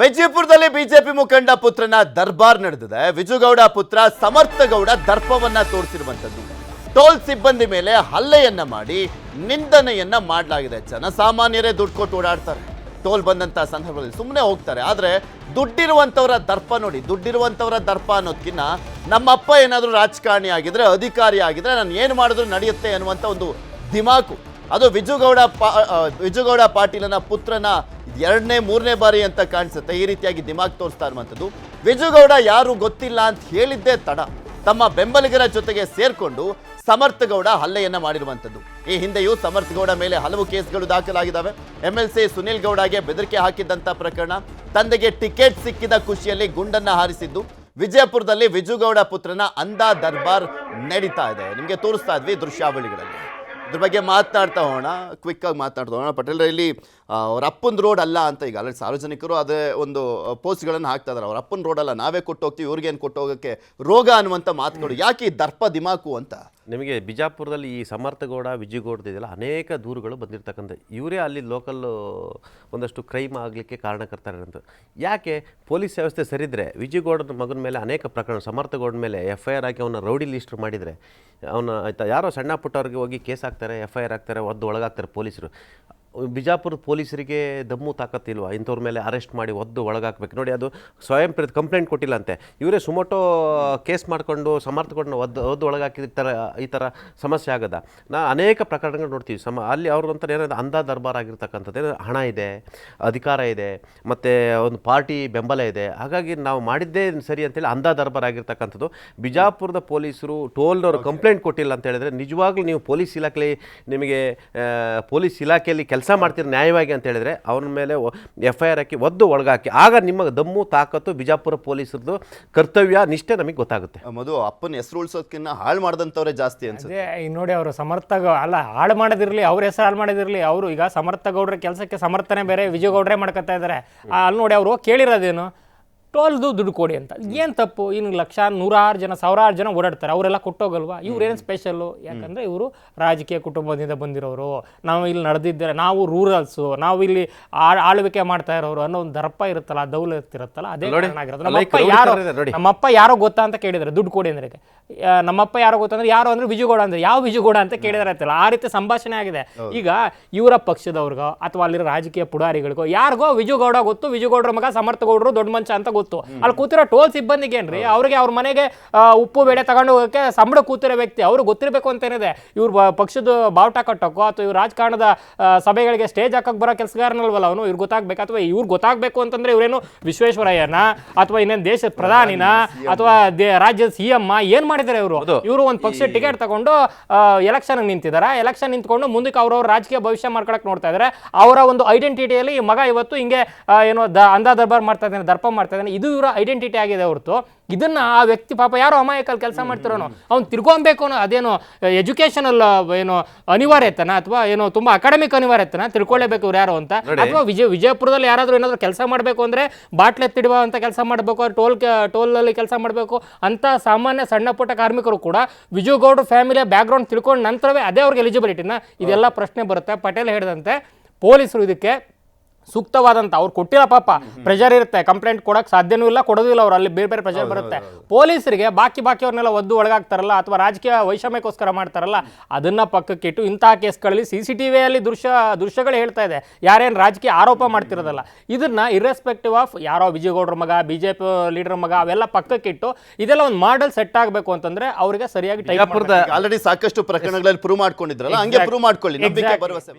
ವಿಜಯಪುರದಲ್ಲಿ ಬಿಜೆಪಿ ಮುಖಂಡ ಪುತ್ರನ ದರ್ಬಾರ್ ನಡೆದಿದೆ. ವಿಜುಗೌಡ ಪುತ್ರ ಸಮರ್ಥಗೌಡ ದರ್ಪವನ್ನ ತೋರಿಸಿರುವಂತದ್ದು ಟೋಲ್ ಸಿಬ್ಬಂದಿ ಮೇಲೆ ಹಲ್ಲೆಯನ್ನ ಮಾಡಿ ನಿಂದನೆಯನ್ನ ಮಾಡಲಾಗಿದೆ. ಜನಸಾಮಾನ್ಯರೇ ದುಡ್ಡು ಕೊಟ್ಟು ಓಡಾಡ್ತಾರೆ. ಟೋಲ್ ಬಂದಂತ ಸಂದರ್ಭದಲ್ಲಿ ಸುಮ್ಮನೆ ಹೋಗ್ತಾರೆ. ಆದ್ರೆ ದುಡ್ಡಿರುವಂತವರ ದರ್ಪ ನೋಡಿ ದುಡ್ಡಿರುವಂತವರ ದರ್ಪ ಅನ್ನೋದಕ್ಕಿಂತ ನಮ್ಮಪ್ಪ ಏನಾದರೂ ರಾಜಕಾರಣಿ ಆಗಿದ್ರೆ, ಅಧಿಕಾರಿ ಆಗಿದ್ರೆ, ನಾನು ಏನು ಮಾಡಿದ್ರು ನಡೆಯುತ್ತೆ ಅನ್ನುವಂಥ ಒಂದು ದಿಮಾಕು. ಅದು ವಿಜುಗೌಡ ಪಾ ವಿಜುಗೌಡ ಪಾಟೀಲನ ಪುತ್ರನ ಎರಡನೇ, ಮೂರನೇ ಬಾರಿ ಅಂತ ಕಾಣಿಸುತ್ತೆ. ಈ ರೀತಿಯಾಗಿ ದಿಮಾಗ್ ತೋರಿಸ್ತಾ ಇರುವಂಥದ್ದು. ವಿಜುಗೌಡ ಯಾರು ಗೊತ್ತಿಲ್ಲ ಅಂತ ಹೇಳಿದ್ದೇ ತಡ. ತಮ್ಮ ಬೆಂಬಲಿಗರ ಜೊತೆಗೆ ಸೇರ್ಕೊಂಡು ಸಮರ್ಥಗೌಡ ಹಲ್ಲೆಯನ್ನ ಮಾಡಿರುವಂಥದ್ದು. ಈ ಹಿಂದೆಯೂ ಸಮರ್ಥಗೌಡ ಮೇಲೆ ಹಲವು ಕೇಸ್ಗಳು ದಾಖಲಾಗಿದ್ದಾವೆ. ಎಂ ಎಲ್ ಸಿ ಸುನಿಲ್ ಗೌಡಗೆ ಬೆದರಿಕೆ ಹಾಕಿದ್ದಂಥ ಪ್ರಕರಣ. ತಂದೆಗೆ ಟಿಕೆಟ್ ಸಿಕ್ಕಿದ ಖುಷಿಯಲ್ಲಿ ಗುಂಡನ್ನ ಹಾರಿಸಿದ್ದು. ವಿಜಯಪುರದಲ್ಲಿ ವಿಜುಗೌಡ ಪುತ್ರನ ಅಂದಾ ದರ್ಬಾರ್ ನಡೀತಾ ಇದೆ. ನಿಮಗೆ ತೋರಿಸ್ತಾ ಇದ್ವಿ ದೃಶ್ಯಾವಳಿಗಳಲ್ಲಿ. ಇದ್ರ ಬಗ್ಗೆ ಮಾತನಾಡ್ತಾ ಹೋಗೋಣ ಕ್ವಿಕ್ ಆಗಿ ಮಾತನಾಡ್ತಾ ಹೋಗೋಣ. ಪಟೇಲ್ ಇಲ್ಲಿ ಆ, ಅವ್ರ ಅಪ್ಪನ ರೋಡ್ ಅಲ್ಲ ಅಂತ ಈಗ ಅಲ್ಲಿ ಸಾರ್ವಜನಿಕರು ಅದೇ ಒಂದು ಪೋಸ್ಟ್ಗಳನ್ನು ಹಾಕ್ತಾ ಇದಾರೆ. ಅವ್ರ ಅಪ್ಪನ ರೋಡ್ ಅಲ್ಲ ನಾವೇ ಕೊಟ್ಟು ಹೋಗ್ತೀವಿ ಇವ್ರಿಗೇನು ಕೊಟ್ಟು ಹೋಗೋಕ್ಕೆ ರೋಗ ಅನ್ನುವಂಥ ಮಾತುಗಳು. ಯಾಕೆ ದರ್ಪ ದಿಮಾಕು ಅಂತ? ನಿಮಗೆ ಬಿಜಾಪುರದಲ್ಲಿ ಈ ಸಮರ್ಥಗೌಡ, ವಿಜಯಗೌಡ ಇದೆಯಲ್ಲ ಅನೇಕ ದೂರುಗಳು ಬಂದಿರತಕ್ಕಂಥ, ಇವರೇ ಅಲ್ಲಿ ಲೋಕಲ್ ಒಂದಷ್ಟು ಕ್ರೈಮ್ ಆಗಲಿಕ್ಕೆ ಕಾರಣಕರ್ತಾರೆ ಅಂತ. ಯಾಕೆ? ಪೊಲೀಸ್ ವ್ಯವಸ್ಥೆ ಸರಿದ್ರೆ ವಿಜಯಗೌಡನ ಮಗನ ಮೇಲೆ ಅನೇಕ ಪ್ರಕರಣ ಸಮರ್ಥಗೌಡ ಮೇಲೆ ಎಫ್ ಐ ಆರ್ ಹಾಕಿ ಅವನ ರೌಡಿ ಲಿಸ್ಟ್ ಮಾಡಿದರೆ, ಅವನ ಆಯ್ತಾ, ಯಾರೋ ಸಣ್ಣ ಪುಟ್ಟವ್ರಿಗೆ ಹೋಗಿ ಕೇಸ್ ಹಾಕ್ತಾರೆ ಎಫ್ ಐ ಆರ್ ಹಾಕ್ತಾರೆ, ಒದ್ದು ಒಳಗಾಗ್ತಾರೆ ಪೊಲೀಸರು. ಬಿಜಾಪುರದ ಪೊಲೀಸರಿಗೆ ದಮ್ಮು ತಾಕತ್ತಿಲ್ವಾ? ಇಂಥವ್ರ ಮೇಲೆ ಅರೆಸ್ಟ್ ಮಾಡಿ ಒದ್ದು ಒಳಗಾಕ್ಬೇಕು. ನೋಡಿ ಅದು ಸ್ವಯಂ ಪ್ರೇರಿತ ಕಂಪ್ಲೇಂಟ್ ಕೊಟ್ಟಿಲ್ಲ ಅಂತೆ ಇವರೇ ಸುಮೋಟೋ ಕೇಸ್ ಮಾಡಿಕೊಂಡು ಸಮರ್ಥಗೊಂಡು ಒದ್ದು ಒದ್ದು ಒಳಗಾಕಿದ ಥರ ಈ ಥರ ಸಮಸ್ಯೆ ಆಗದ. ನಾ ಅನೇಕ ಪ್ರಕರಣಗಳು ನೋಡ್ತೀವಿ. ಸಮ ಅಲ್ಲಿ ಅವ್ರ ಒಂಥರ ಏನಾದ್ರು ಅಂಧ ದರ್ಬಾರ್ ಆಗಿರ್ತಕ್ಕಂಥದ್ದು. ಏನೋ ಹಣ ಇದೆ ಅಧಿಕಾರ ಇದೆ ಮತ್ತು ಒಂದು ಪಾರ್ಟಿ ಬೆಂಬಲ ಇದೆ. ಹಾಗಾಗಿ ನಾವು ಮಾಡಿದ್ದೇ ಸರಿ ಅಂತೇಳಿ ಅಂಧ ದರ್ಬಾರ್ ಆಗಿರ್ತಕ್ಕಂಥದ್ದು. ಬಿಜಾಪುರದ ಪೊಲೀಸರು ಟೋಲ್ನವರು ಕಂಪ್ಲೇಂಟ್ ಕೊಟ್ಟಿಲ್ಲ ಅಂತ ಹೇಳಿದ್ರೆ ನಿಜವಾಗ್ಲೂ ನೀವು ಪೊಲೀಸ್ ಇಲಾಖೆಲಿ ನಿಮಗೆ ಪೊಲೀಸ್ ಇಲಾಖೆಯಲ್ಲಿ ಕೆಲಸ ಮಾಡ್ತೀರಿ ನ್ಯಾಯವಾಗಿ ಅಂತ ಹೇಳಿದ್ರೆ ಅವ್ರ ಮೇಲೆ ಎಫ್ ಐ ಆರ್ ಹಾಕಿ ಒದ್ದು ಒಳಗಾಕಿ. ಆಗ ನಿಮ್ಮ ದಮ್ಮು ತಾಕತ್ತು ಬಿಜಾಪುರ ಪೊಲೀಸರದು ಕರ್ತವ್ಯ ನಿಷ್ಠೆ ನಮಗೆ ಗೊತ್ತಾಗುತ್ತೆ. ಮಧು ಅಪ್ಪನ ಹೆಸರು ಉಳಿಸೋದಕ್ಕಿಂತ ಹಾಳು ಮಾಡಿದಂಥವ್ರೆ ಜಾಸ್ತಿ ಅನ್ಸುತ್ತೆ. ಅದೇ ಈಗ ನೋಡಿ ಅವರು ಸಮರ್ಥ ಅಲ್ಲ ಹಾಳು ಮಾಡೋದಿರಲಿ ಅವ್ರ ಹೆಸರು ಹಾಳು ಮಾಡೋದಿರಲಿ ಅವರು ಈಗ ಸಮರ್ಥ ಗೌಡ್ರ ಕೆಲಸಕ್ಕೆ ಸಮರ್ಥನೆ ಬೇರೆ ವಿಜಯ ಗೌಡ್ರೆ ಮಾಡ್ಕೊತಾ ಇದ್ದಾರೆ ಅಲ್ಲಿ ನೋಡಿ ಅವರು ಕೇಳಿರೋದೇನು? ಟೋಲ್ದು ದುಡ್ಡು ಕೊಡಿ ಅಂತ. ಏನು ತಪ್ಪು? ಇನ್ನು ಲಕ್ಷ ನೂರಾರು ಜನ ಸಾವಿರಾರು ಜನ ಓಡಾಡ್ತಾರೆ. ಅವರೆಲ್ಲ ಕೊಟ್ಟೋಗಲ್ವಾ? ಇವ್ರೇನು ಸ್ಪೆಷಲ್ಲು ಯಾಕಂದರೆ ಇವರು ರಾಜಕೀಯ ಕುಟುಂಬದಿಂದ ಬಂದಿರೋರು. ನಾವು ಇಲ್ಲಿ ನಡೆದಿದ್ದಾರೆ ನಾವು ರೂರಲ್ಸು ನಾವು ಇಲ್ಲಿ ಆಳ್ವಿಕೆ ಮಾಡ್ತಾ ಇರೋರು ಅನ್ನೋ ಒಂದು ದರ್ಪ ಇರುತ್ತಲ್ಲ ದೌಲತ್ ಇರುತ್ತಲ್ಲ ಅದೇ ಆಗಿರೋದು. ನಮ್ಮಪ್ಪ ಯಾರು. ನಮ್ಮಪ್ಪ ಯಾರೋ ಗೊತ್ತಾ ಅಂತ ಕೇಳಿದರೆ ದುಡ್ಡು ಕೊಡಿ ಅಂದ್ರೆ ನಮ್ಮಪ್ಪ ಯಾರೋ ಗೊತ್ತಂದ್ರೆ ಯಾರು ಅಂದ್ರೆ ವಿಜಯಗೌಡ ಅಂದ್ರೆ ಯಾವ ವಿಜಯಗೌಡ ಅಂತ ಕೇಳಿದಾರೆ ಅಂತಲ್ಲ. ಆ ರೀತಿ ಸಂಭಾಷಣೆ ಆಗಿದೆ. ಈಗ ಇವರ ಪಕ್ಷದವ್ರಿಗೋ ಅಥವಾ ಅಲ್ಲಿರೋ ರಾಜಕೀಯ ಪುಡಾರಿಗಳಿಗೋ ಯಾರಿಗೋ ವಿಜಯಗೌಡ ಗೊತ್ತು ವಿಜಯಗೌಡರ ಮಗ ಸಮರ್ಥಗೌಡರು ದೊಡ್ಡ ಮಂಚ ಅಂತ ಗೊತ್ತು. ಅಲ್ಲಿ ಕೂತಿರೋ ಟೋಲ್ ಸಿಬ್ಬಂದಿಗೆ ಏನ್ರಿ? ಅವ್ರಿಗೆ ಅವ್ರ ಮನೆಗೆ ಉಪ್ಪು ಬೇಳೆ ತಗೊಂಡು ಹೋಗೋಕೆ ಸಂಬಳ ಕೂತಿರೋ ವ್ಯಕ್ತಿ ಅವ್ರು ಗೊತ್ತಿರಬೇಕು ಅಂತ ಏನಿದೆ? ಇವ್ರ ಪಕ್ಷದ ಬಾವುಟ ಕಟ್ಟೋಕೋ ಅಥವಾ ಇವ್ರ ರಾಜಕಾರಣದ ಸಭೆಗಳಿಗೆ ಸ್ಟೇಜ್ ಹಾಕಕ್ ಬರೋ ಕೆಲಸಗಾರನಲ್ವಲ್ಲ ಅವನು? ಇವ್ರು ಗೊತ್ತಾಗ್ಬೇಕು ಅಥವಾ ಇವ್ರು ಗೊತ್ತಾಗ್ಬೇಕು ಅಂತಂದ್ರೆ ಇವರೇನು ವಿಶ್ವೇಶ್ವರಯ್ಯನ ಅಥವಾ ಇನ್ನೇನು ದೇಶದ ಪ್ರಧಾನಿನ ಅಥವಾ ರಾಜ್ಯದ ಸಿ ಎಂ ಏನ್ ಮಾಡಿದ್ದಾರೆ ಇವರು? ಇವರು ಒಂದು ಪಕ್ಷ ಟಿಕೆಟ್ ತಗೊಂಡು ಎಲೆಕ್ಷನ್ ನಿಂತಿದ್ದಾರೆ ಎಲೆಕ್ಷನ್ ನಿಂತ್ಕೊಂಡು ಮುಂದಕ್ಕೆ ಅವ್ರವ್ರ ರಾಜಕೀಯ ಭವಿಷ್ಯ ಮಾಡ್ಕೊಳಕ್ ನೋಡ್ತಾ ಇದ್ದಾರೆ ಅವರ ಒಂದು ಐಡೆಂಟಿಟಿಯಲ್ಲಿ ಈ ಮಗ ಇವತ್ತು ಹಿಂಗೆ ಏನೋ ದ ಅಂಧ ದರ್ಬಾರ್ ಮಾಡ್ತಾ ಇದ್ದಾನೆ ದರ್ಪ ಮಾಡ್ತಾ ಇದ್ದಾನೆ ಇದು ಇವರ ಐಡೆಂಟಿಟಿ ಆಗಿದೆ ಹೊರತು. ಇದನ್ನು ಆ ವ್ಯಕ್ತಿ ಪಾಪ ಯಾರೋ ಅಮಾಯಕಲ್ಲಿ ಕೆಲಸ ಮಾಡ್ತಿರೋನು ಅವ್ನು ತಿರ್ಕೊಬೇಕು ಅನ್ನೋ ಅದೇನೋ ಎಜುಕೇಷನಲ್ ಏನೋ ಅನಿವಾರ್ಯತನ ಅಥವಾ ಏನೋ ತುಂಬಾ ಅಕಾಡೆಮಿಕ್ ಅನಿವಾರ್ಯತನ ತಿಳ್ಕೊಳ್ಳೇಬೇಕು ಇವ್ರು ಯಾರು ಅಂತ. ಅಥವಾ ವಿಜಯ ವಿಜಯಪುರದಲ್ಲಿ ಯಾರಾದರೂ ಏನಾದರೂ ಕೆಲಸ ಮಾಡಬೇಕು ಅಂದ್ರೆ ಬಾಟ್ಲೆ ತಿಡುವ ಅಂತ ಕೆಲಸ ಮಾಡಬೇಕು ಟೋಲ್ ಟೋಲಲ್ಲಿ ಕೆಲಸ ಮಾಡಬೇಕು ಅಂತ ಸಾಮಾನ್ಯ ಸಣ್ಣ ಪುಟ್ಟ ಕಾರ್ಮಿಕರು ಕೂಡ ವಿಜಯಗೌಡ ಫ್ಯಾಮಿಲಿಯ ಬ್ಯಾಕ್ಗ್ರೌಂಡ್ ತಿಳ್ಕೊಂಡ ನಂತರವೇ ಅದೇ ಅವ್ರಿಗೆ ಎಲಿಜಿಬಿಲಿಟಿನ ಇದೆಲ್ಲ ಪ್ರಶ್ನೆ ಬರುತ್ತೆ. ಪಟೇಲ್ ಹೇಳಿದಂತೆ ಪೊಲೀಸರು ಇದಕ್ಕೆ ಸೂಕ್ತವಾದಂತ ಅವ್ರು ಕೊಟ್ಟಿಲ್ಲ ಪಾಪ ಪ್ರೆಷರ್ ಇರುತ್ತೆ ಕಂಪ್ಲೇಂಟ್ ಕೊಡಕ್ ಸಾಧ್ಯನೂ ಇಲ್ಲ ಕೊಡೋದಿಲ್ಲ ಇಲ್ಲ ಅವ್ರು ಅಲ್ಲಿ ಬೇರೆ ಬೇರೆ ಪ್ರೆಷರ್ ಬರುತ್ತೆ. ಪೊಲೀಸರಿಗೆ ಬಾಕಿ ಬಾಕಿ ಅವ್ರನ್ನೆಲ್ಲ ಒದ್ದು ಒಳಗಾಗ್ತಾರಲ್ಲ ಅಥವಾ ರಾಜಕೀಯ ವೈಷಮ್ಯಕ್ಕೋಸ್ಕರ ಮಾಡ್ತಾರಲ್ಲ ಅದನ್ನ ಪಕ್ಕಕ್ಕಿಟ್ಟು ಇಂತಹ ಕೇಸ್ಗಳಲ್ಲಿ ಸಿ ಸಿ ಟಿ ವಿಯಲ್ಲಿ ದೃಶ್ಯ ದೃಶ್ಯಗಳು ಹೇಳ್ತಾ ಇದೆ. ಯಾರೇನು ರಾಜಕೀಯ ಆರೋಪ ಮಾಡ್ತಿರೋದಲ್ಲ. ಇದನ್ನ ಇರ್ರೆಸ್ಪೆಕ್ಟಿವ್ ಆಫ್ ಯಾರೋ ವಿಜಯಗೌಡರ ಮಗ ಬಿಜೆಪಿ ಲೀಡರ್ ಮಗ ಅವೆಲ್ಲ ಪಕ್ಕಕ್ಕಿಟ್ಟು ಇದೆಲ್ಲ ಒಂದು ಮಾಡೆಲ್ ಸೆಟ್ ಆಗಬೇಕು ಅಂತಂದ್ರೆ ಅವರಿಗೆ ಸರಿಯಾಗಿ ಆಲ್ರೆಡಿ ಸಾಕಷ್ಟು ಪ್ರಕರಣಗಳಲ್ಲಿ ಪ್ರೂವ್ ಮಾಡ್ಕೊಂಡಿದ್ರಲ್ಲ ಹಂಗೆ ಪ್ರೂವ್ ಮಾಡ್ಕೊಳ್ಳಿ